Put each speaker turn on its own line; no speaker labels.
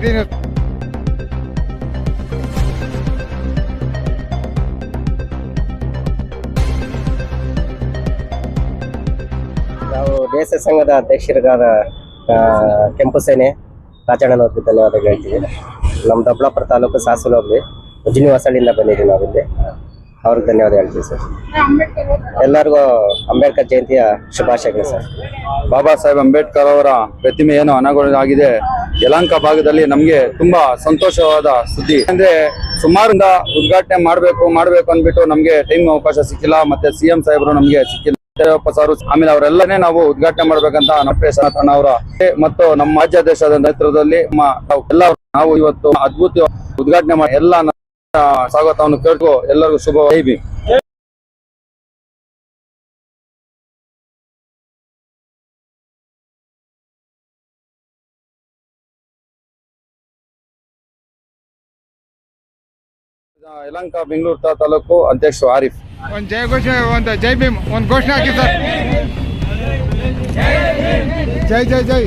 ಇದ್ದೀನಿ
ನಾವು ದೇಶ ಸಂಘದ ಅಧ್ಯಕ್ಷರಿಗಾದ ಕೆಂಪು ಸೇನೆ ರಾಜಣ್ಣನವ್ರಿಗೆ ಧನ್ಯವಾದ ಹೇಳ್ತೀವಿ. ನಮ್ಮ ದೊಡ್ಡಬಳ್ಳಾಪುರ ತಾಲೂಕು ಸಾಸಲು ಹೋಗ್ಲಿ ಉಜ್ಜಿನಿ ಹೊಸಳ್ಳಿಯಿಂದ ಬಂದಿದ್ದೀವಿ ನಾವಿಲ್ಲಿ ಅವ್ರಿಗೆ ಧನ್ಯವಾದ ಹೇಳ್ತೀವಿ ಸರ್. ಎಲ್ಲರಿಗೂ ಅಂಬೇಡ್ಕರ್ ಜಯಂತಿಯ ಶುಭಾಶಯಗಳು ಸರ್.
ಬಾಬಾ ಸಾಹೇಬ್ ಅಂಬೇಡ್ಕರ್ ಅವರ ಪ್ರತಿಮೆ ಏನು ಯಲಹಂಕ ಭಾಗದಲ್ಲಿ ನಮ್ಗೆ ತುಂಬಾ ಸಂತೋಷವಾದ ಸುದ್ದಿ. ಅಂದ್ರೆ ಸುಮಾರಿಂದ ಉದ್ಘಾಟನೆ ಮಾಡ್ಬೇಕು ಮಾಡ್ಬೇಕು ಅಂದ್ಬಿಟ್ಟು ನಮ್ಗೆ ಟೈಮ್ ಅವಕಾಶ ಸಿಕ್ಕಿಲ್ಲ, ಮತ್ತೆ ಸಿಎಂ ಸಾಹೇಬರು ನಮ್ಗೆ ಸಿಕ್ಕಿಲ್ಲ. ಸಾರು, ಆಮೇಲೆ ಅವರೆಲ್ಲನೇ ನಾವು ಉದ್ಘಾಟನೆ ಮಾಡ್ಬೇಕಂತ ಸನಾತನ ಅವರ ಮತ್ತು ನಮ್ಮ ರಾಜ್ಯಾಧ್ಯಕ್ಷದ ನೇತೃತ್ವದಲ್ಲಿ ಎಲ್ಲ ನಾವು ಇವತ್ತು ಅದ್ಭುತ ಉದ್ಘಾಟನೆ ಮಾಡಿ, ಎಲ್ಲ ಸ್ವಾಗತವನ್ನು ಕೇಳ್ಕೊ ಎಲ್ಲರಿಗೂ ಶುಭ ವೈಬಿ ಯಲಹಂಕ ಬೆಂಗಳೂರು ತಾಲೂಕು ಅಧ್ಯಕ್ಷ ಆರಿಫ್
ಒಂದು ಜಯ ಘೋಷಣೆ ಒಂದು ಜೈ ಭೀಮ್ ಒಂದು ಘೋಷಣೆ ಹಾಕಿ ಸರ್ ಜೈ ಜೈ ಜೈ